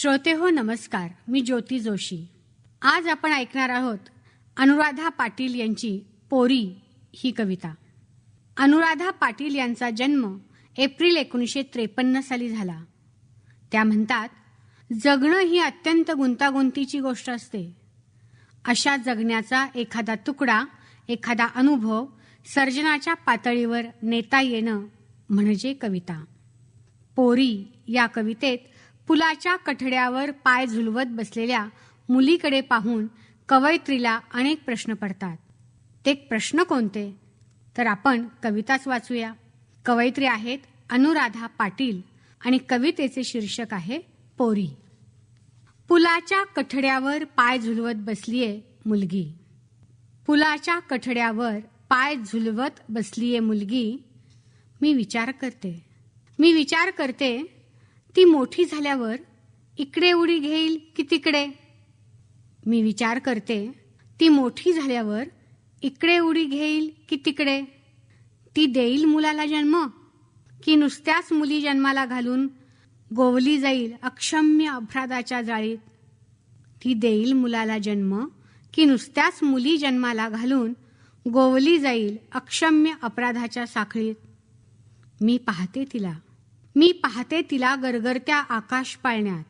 श्रोते हो नमस्कार. मी ज्योती जोशी. आज आपण ऐकणार आहोत अनुराधा पाटील यांची पोरी ही कविता. अनुराधा पाटील यांचा जन्म एप्रिल एकोणीसशे त्रेपन्न साली झाला. त्या म्हणतात जगणं ही अत्यंत गुंतागुंतीची गोष्ट असते. अशा जगण्याचा एखादा तुकडा एखादा अनुभव सर्जनाच्या पातळीवर नेता येणं म्हणजे कविता. पोरी या कवितेत पुलाच्या कठड्यावर पाय झुलवत बसलेल्या मुलीकडे पाहून कवयित्रीला अनेक प्रश्न पडतात. ते प्रश्न कोणते? तर आपण कविताच वाचूया. कवयित्री आहेत अनुराधा पाटील आणि कवितेचे शीर्षक आहे पोरी. पुलाच्या कठड्यावर पाय झुलवत बसलीये मुलगी. पुलाच्या कठड्यावर पाय झुलवत बसलीये मुलगी. मी विचार करते. मी विचार करते ती मोठी झाल्यावर इकडे उडी घेईल की तिकडे? मी विचार करते. ती मोठी झाल्यावर इकडे उडी घेईल की तिकडे? ती देईल मुलाला जन्म की नुसत्याच मुली जन्माला घालून गोवली जाईल अक्षम्य अपराधाच्या जाळीत? ती देईल मुलाला जन्म की नुसत्याच मुली जन्माला घालून गोवली जाईल अक्षम्य अपराधाच्या साखळीत? मी पाहते तिला. मी पाहते तिला गरगरत्या आकाश पाळण्यात.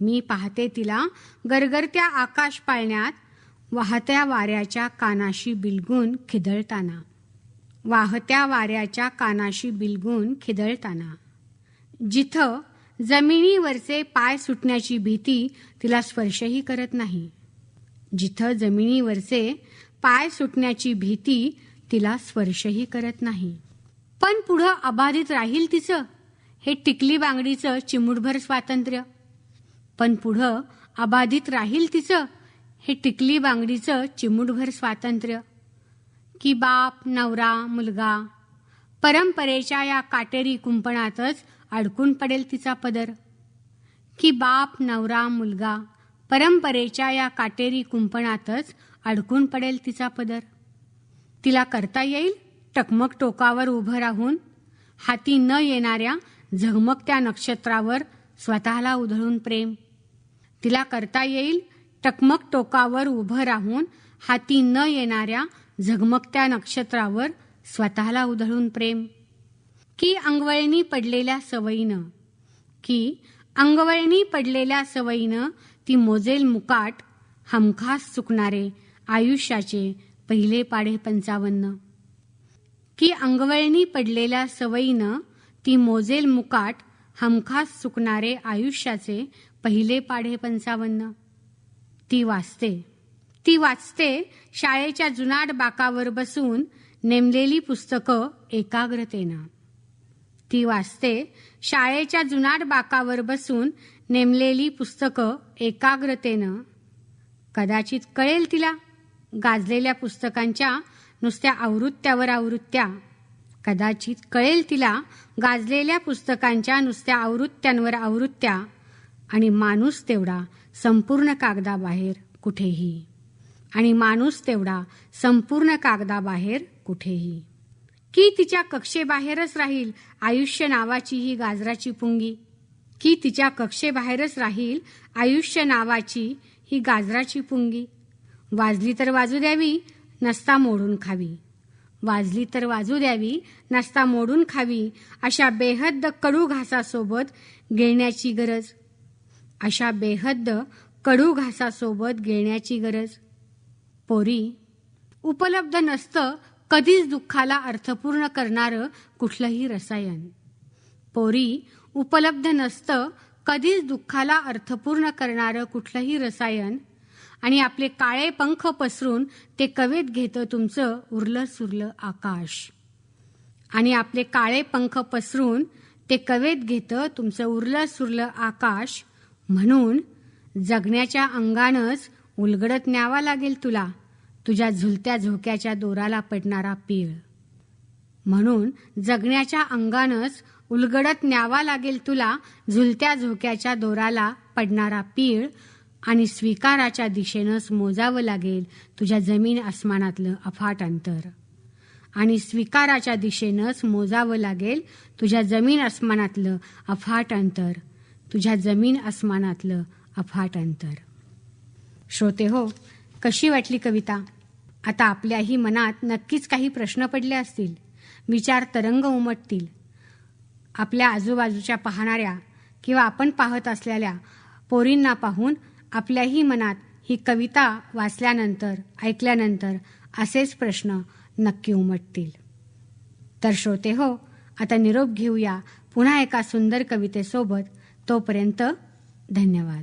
मी पाहते तिला गरगरत्या आकाश पाळण्यात वाहत्या वाऱ्याच्या कानाशी बिलगून खिदळताना. वाहत्या वाऱ्याच्या कानाशी बिलगून खिदळताना. जिथं जमिनीवरचे पाय सुटण्याची भीती तिला स्पर्शही करत नाही. जिथं जमिनीवरचे पाय सुटण्याची भीती तिला स्पर्शही करत नाही. पण पुढं अबाधित राहील तिचं? हे टिकली बांगडीचं चिमुटभर स्वातंत्र्य. पण पुढं अबाधित राहील तिचं हे टिकली बांगडीचं चिमुटभर स्वातंत्र्य. की बाप नवरा मुलगा परंपरेच्या या काटेरी कुंपणातच अडकून पडेल तिचा पदर. की बाप नवरा मुलगा परंपरेच्या या काटेरी कुंपणातच अडकून पडेल तिचा पदर. तिला करता येईल टकमक टोकावर उभं राहून हाती न येणाऱ्या झगमगत्या नक्षत्रावर स्वतःला उधळून प्रेम. तिला करता येईल टकमक टोकावर उभं राहून हाती न येणाऱ्या झगमगत्या नक्षत्रावर स्वतःला उधळून प्रेम. की अंगवळणी पडलेल्या सवयीनं की अंगवळणी पडलेल्या सवयीनं ती मोजेल मुकाट हमखास चुकणारे आयुष्याचे पहिले पाढे पंचावन्न की अंगवळणी पडलेल्या सवयीनं ती मोजेल मुकाट हमखास चुकणारे आयुष्याचे पहिले पाढे पंचावन्न. ती वाचते. ती वाचते शाळेच्या जुनाट बाकावर बसून नेमलेली पुस्तकं एकाग्रतेनं. ती वाचते शाळेच्या जुनाट बाकावर बसून नेमलेली पुस्तकं एकाग्रतेनं. कदाचित कळेल तिला गाजलेल्या पुस्तकांच्या नुसत्या आवृत्त्यावर आवृत्त्या. कदाचित कळेल तिला गाजलेल्या पुस्तकांच्या नुसत्या आवृत्त्यांवर आवृत्त्या. आणि माणूस तेवढा संपूर्ण कागदाबाहेर कुठेही. आणि माणूस तेवढा संपूर्ण कागदाबाहेर कुठेही. की तिच्या कक्षेबाहेरच राहील आयुष्य नावाची ही गाजराची पुंगी? की तिच्या कक्षेबाहेरच राहील आयुष्य नावाची ही गाजराची पुंगी? वाजली तर वाजू द्यावी नसता मोडून खावी. वाजली तर वाजू द्यावी नसता मोडून खावी अशा बेहद्द कडू घासासोबत गिळण्याची गरज. अशा बेहद्द कडू घासासोबत गिळण्याची गरज. पोरी उपलब्ध नसतं कधीच दुःखाला अर्थपूर्ण करणारं कुठलंही रसायन. पोरी उपलब्ध नसतं कधीच दुःखाला अर्थपूर्ण करणारं कुठलंही रसायन आणि आपले काळे पंख पसरून ते कवेत घेतं तुमचं उरलं सुरलं आकाश. आणि आपले काळे पंख पसरून ते कवेत घेतं तुमचं उरलं सुरलं आकाश म्हणून जगण्याच्या अंगानंच उलगडत न्यावा लागेल तुला. तुझ्या झुलत्या झोक्याच्या दोराला पडणारा पीळ. म्हणून जगण्याच्या अंगानंच उलगडत न्यावा लागेल तुला झुलत्या झोक्याच्या दोराला पडणारा पीळ आणि स्वीकाराच्या दिशेनंच मोजावं लागेल तुझ्या जमीन आसमानातलं अफाट अंतर. आणि स्वीकाराच्या दिशेनंच मोजावं लागेल तुझ्या जमीन आसमानातलं अफाट अंतर. तुझ्या जमीन आसमानातलं अफाट अंतर. श्रोते हो कशी वाटली कविता? आता आपल्याही मनात नक्कीच काही प्रश्न पडले असतील. विचार तरंग उमटतील. आपल्या आजूबाजूच्या पाहणाऱ्या किंवा आपण पाहत असलेल्या पोरींना पाहून आपल्याही मनात ही कविता वाचल्यानंतर ऐकल्यानंतर असेच प्रश्न नक्की उमटतील. तर श्रोते हो आता निरोप घेऊया पुन्हा एका सुंदर कवितेसोबत. तोपर्यंत धन्यवाद.